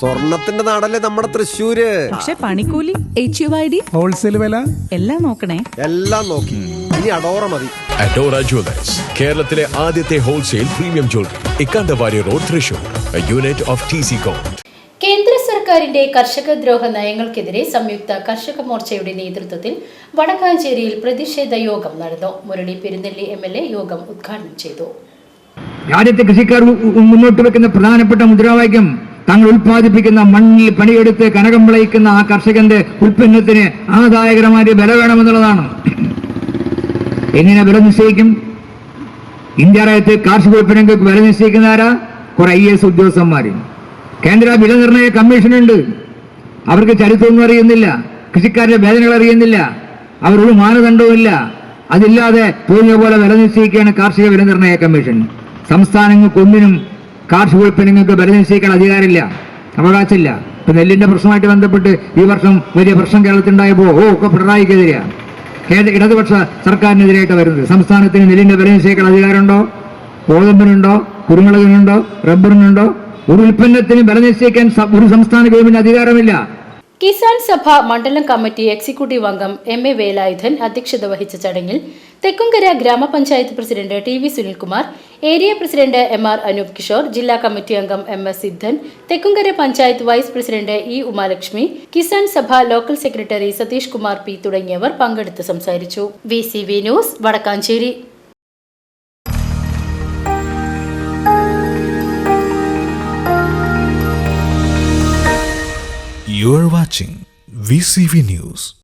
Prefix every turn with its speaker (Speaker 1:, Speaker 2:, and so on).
Speaker 1: സ്വർണത്തിന്റെ നാടല്ലേ നമ്മുടെ തൃശ്ശൂര്?
Speaker 2: പക്ഷെ പണിക്കൂലി H U I D
Speaker 3: wholesale വില?
Speaker 2: എല്ലാം നോക്കണേ.
Speaker 1: എല്ലാം നോക്കി. ഇനി അടോറ മതി.
Speaker 4: അഡോറ ജ്വല്ലേഴ്സ് കേരളത്തിലെ ആദ്യത്തെ wholesale premium jewellery Ikkandavari road Thrissur. Unit of T C coat
Speaker 5: കേന്ദ്ര സർക്കാരിന്റെ കർഷക ദ്രോഹ നയങ്ങൾക്കെതിരെ സംയുക്ത കർഷക മോർച്ചയുടെ നേതൃത്വത്തിൽ വടക്കാഞ്ചേരിയിൽ പ്രതിഷേധ യോഗം നടന്നു. Murali Perunelli M L A യോഗം ഉദ്ഘാടനം ചെയ്തു.
Speaker 6: രാജ്യത്തെ കൃഷിക്കാർ മുന്നോട്ട് വെക്കുന്ന പ്രധാനപ്പെട്ട മുദ്രാവാക്യം തങ്ങൾ ഉൽപ്പാദിപ്പിക്കുന്ന മണ്ണിൽ പണിയെടുത്ത് കനകം വിളയിക്കുന്ന ആ കർഷകന്റെ ഉൽപ്പന്നത്തിന് ആദായകരമായ വില വേണമെന്നുള്ളതാണ്. എങ്ങനെ വില നിശ്ചയിക്കും? ഇന്ത്യ രാജ്യത്ത് കാർഷിക ഉൽപ്പന്നങ്ങൾക്ക് വില നിശ്ചയിക്കുന്ന ആരാ? കുറെ ഐ എസ് ഉദ്യോഗസ്ഥന്മാര്. കേന്ദ്ര വില നിർണയ കമ്മീഷനുണ്ട്. അവർക്ക് ചരിത്രമൊന്നും അറിയുന്നില്ല. കൃഷിക്കാരുടെ വേദനകൾ അറിയുന്നില്ല. അവരൊരു മാനദണ്ഡവുമില്ല. അതില്ലാതെ തോന്നിയ പോലെ വില നിശ്ചയിക്കുകയാണ് കാർഷിക വില നിർണയ കമ്മീഷൻ സംസ്ഥാനങ്ങൾക്കൊന്നിനും കാർഷിക ഉൽപ്പന്നങ്ങൾക്ക് വില നിശ്ചയിക്കാൻ അധികാരമില്ല അവകാശമില്ല. ഇപ്പൊ നെല്ലിന്റെ പ്രശ്നമായിട്ട് ബന്ധപ്പെട്ട് ഈ വർഷം വലിയ പ്രശ്നം കേരളത്തിലുണ്ടായപ്പോൾ ഓ ഒക്കെ പിണറായിക്കെതിരെയാണ് കേന്ദ്ര ഇടതുപക്ഷ സർക്കാരിനെതിരായിട്ട് വരുന്നത്. സംസ്ഥാനത്തിന് നെല്ലിന്റെ വില നിശ്ചയിക്കാൻ അധികാരമുണ്ടോ? ഗോതമ്പിനുണ്ടോ? കുരുമുളകിനുണ്ടോ? റബ്ബറിനുണ്ടോ? ഒരു ഉൽപ്പന്നത്തിന് വില നിശ്ചയിക്കാൻ ഒരു സംസ്ഥാന ഗവൺമെന്റ് അധികാരമില്ല.
Speaker 5: കിസാൻ സഭ മണ്ഡലം കമ്മിറ്റി എക്സിക്യൂട്ടീവ് അംഗം എം എ വേലായുധൻ അധ്യക്ഷത വഹിച്ച ചടങ്ങിൽ തെക്കുംകര ഗ്രാമപഞ്ചായത്ത് president T V Sunilkumar area president M R Anoop Kishore ജില്ലാ കമ്മിറ്റി അംഗം M S Siddhan Thekkumkara panchayat vice president E Umalakshmi Kisan Sabha local secretary Satheesh Kumar P തുടങ്ങിയവർ പങ്കെടുത്ത് സംസാരിച്ചു V C V news Vadakkanchery
Speaker 7: You are watching VCV News.